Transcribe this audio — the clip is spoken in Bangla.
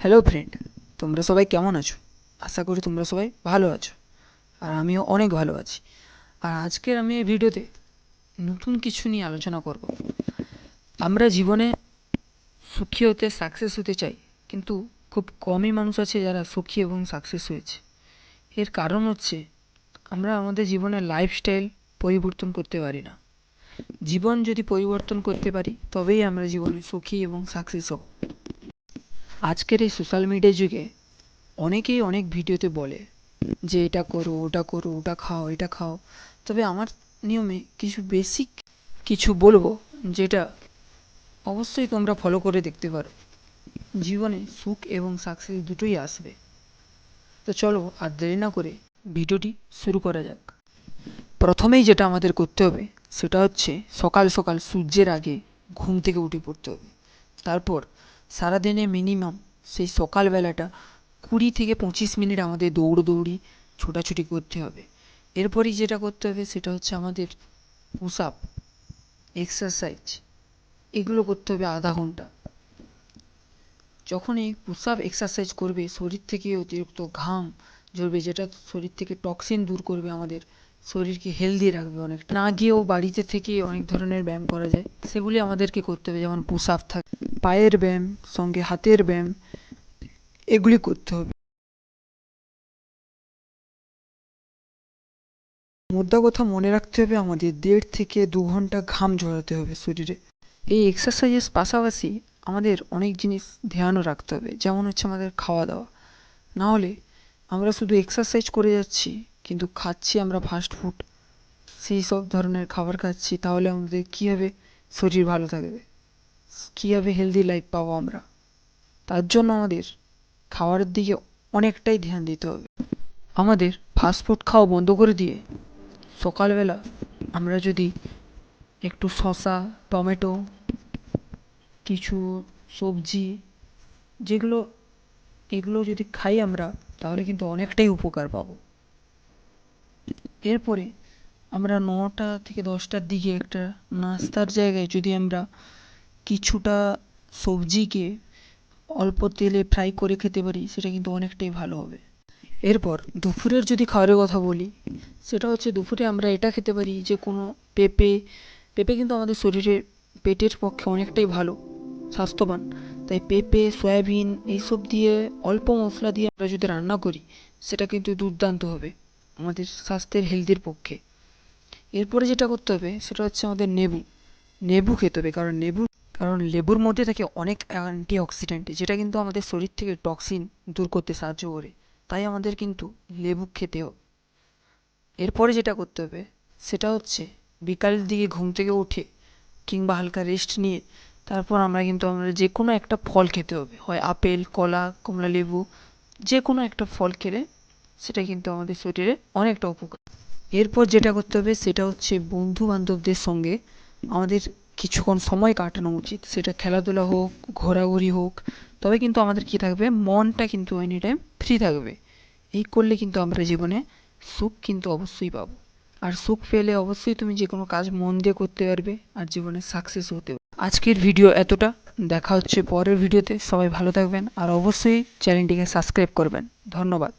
হ্যালো ফ্রেন্ড তোমরা সবাই কেমন আছো? আশা করি তোমরা সবাই ভালো আছো। আর আমিও অনেক ভালো আছি। আর আজকের আমি এই ভিডিওতে নতুন কিছু নিয়ে আলোচনা করব। আমরা জীবনে সুখী হতে সাকসেস হতে চাই, কিন্তু খুব কমই মানুষ আছে যারা সুখী এবং সাকসেস হয়েছে। এর কারণ হচ্ছে, আমরা আমাদের জীবনের লাইফস্টাইল পরিবর্তন করতে পারি না। জীবন যদি পরিবর্তন করতে পারি, তবেই আমরা জীবনে সুখী এবং সাকসেস হব। আজকের এই সোশ্যাল মিডিয়া যুগে অনেকেই অনেক ভিডিওতে বলে যে এটা করো, ওটা করো, ওটা খাও, এটা খাও। তবে আমার নিয়মে কিছু বেসিক কিছু বলব যেটা অবশ্যই তোমরা ফলো করে দেখতে পারো। জীবনে সুখ এবং সাকসেস দুটোই আসবে। তো চলো আর দেরি না করে ভিডিওটি শুরু করা যাক। প্রথমেই যেটা আমাদের করতে হবে, সেটা হচ্ছে সকাল সকাল সূর্যের আগে ঘুম থেকে উঠে পড়তে হবে। তারপর সারাদিনে মিনিমাম সেই সকালবেলাটা কুড়ি থেকে পঁচিশ মিনিট আমাদের দৌড়দৌড়ি ছোটাছুটি করতে হবে। এরপরই যেটা করতে হবে সেটা হচ্ছে আমাদের পুশ আপ এক্সারসাইজ এগুলো করতে হবে আধা ঘণ্টা। যখন এই আপ এক্সারসাইজ করবে, শরীর থেকে অতিরিক্ত ঘাম ঝরবে, যেটা শরীর থেকে টক্সিন দূর করবে আমাদের শরীরকে হেলদি রাখবে অনেকটা। না গিয়েও বাড়িতে থেকে অনেক ধরনের ব্যায়াম করা যায়, সেগুলি আমাদেরকে করতে হবে, যেমন পুশ আপ থাকে, পায়ের ব্যায়াম, সঙ্গে হাতের ব্যায়াম, এগুলি করতে হবে। মোদ্দা কথা মনে রাখতে হবে, আমাদের দেড় থেকে দু ঘণ্টা ঘাম ঝরাতে হবে শরীরে। এই এক্সারসাইজের পাশাপাশি আমাদের অনেক জিনিস ধ্যানও রাখতে হবে, যেমন হচ্ছে আমাদের খাওয়া দাওয়া। না হলে আমরা শুধু এক্সারসাইজ করে যাচ্ছি কিন্তু খাচ্ছি আমরা ফাস্ট ফুড সেই সব ধরনের খাবার খাচ্ছি, তাহলে আমাদের কীভাবে শরীর ভালো থাকবে। কীভাবে হেলদি লাইফ পাবো আমরা? তার জন্য আমাদের খাবারের দিকে অনেকটাই ধ্যান দিতে হবে। আমাদের ফাস্টফুড খাওয়া বন্ধ করে দিয়ে সকালবেলা আমরা যদি একটু শসা, টমেটো, কিছু সবজি যেগুলো, এগুলো যদি খাই আমরা, তাহলে কিন্তু অনেকটাই উপকার পাবো। এরপরে আমরা নটা থেকে দশটার দিকে একটা নাস্তার জায়গায় যদি আমরা কিছুটা সবজিকে অল্প তেলে ফ্রাই করে খেতে পারি, সেটা কিন্তু অনেকটাই ভালো হবে। এরপর দুপুরের যদি খাবারের কথা বলি, সেটা হচ্ছে দুপুরে আমরা এটা খেতে পারি যে কোনো পেঁপে পেঁপে কিন্তু আমাদের শরীরে পেটের পক্ষে অনেকটাই ভালো, স্বাস্থ্যবান। তাই পেঁপে, সয়াবিন এইসব দিয়ে অল্প মশলা দিয়ে আমরা যদি রান্না করি, সেটা কিন্তু দুর্দান্ত হবে। আমাদের স্বাস্থ্যের হেলদির পক্ষে। এরপরে যেটা করতে হবে, সেটা হচ্ছে আমাদের লেবু লেবু খেতে হবে, কারণ লেবু কারণ লেবুর মধ্যে থাকে অনেক অ্যান্টি অক্সিডেন্ট যেটা কিন্তু আমাদের শরীর থেকে টক্সিন দূর করতে সাহায্য করে। তাই আমাদের কিন্তু লেবু খেতে হবে এরপরে যেটা করতে হবে, সেটা হচ্ছে বিকালের দিকে ঘুম থেকে উঠে কিংবা হালকা রেস্ট নিয়ে তারপর আমরা কিন্তু আমাদের যে কোনো একটা ফল খেতে হবে। হয় আপেল, কলা কমলা লেবু যে কোনো একটা ফল খেলে সেটা কিন্তু আমাদের শরীরে অনেকটা উপকার। এরপর যেটা করতে হবে, সেটা হচ্ছে বন্ধু বান্ধবদের সঙ্গে আমাদের কিছুক্ষণ সময় কাটানো উচিত। সেটা খেলাধুলা হোক, ঘোরাঘুরি হোক, তবে কিন্তু আমাদের কী থাকবে? মনটা কিন্তু এনি টাইম ফ্রি থাকবে। এই করলে কিন্তু আমরা জীবনে সুখ কিন্তু অবশ্যই পাবো। আর সুখ পেলে অবশ্যই তুমি যে কোনো কাজ মন দিয়ে করতে পারবে আর জীবনে সাকসেস হতে পারবে। আজকের ভিডিও এতটা। দেখা হচ্ছে পরের ভিডিওতে সবাই ভালো থাকবেন আর অবশ্যই চ্যানেলটিকে সাবস্ক্রাইব করবেন। ধন্যবাদ।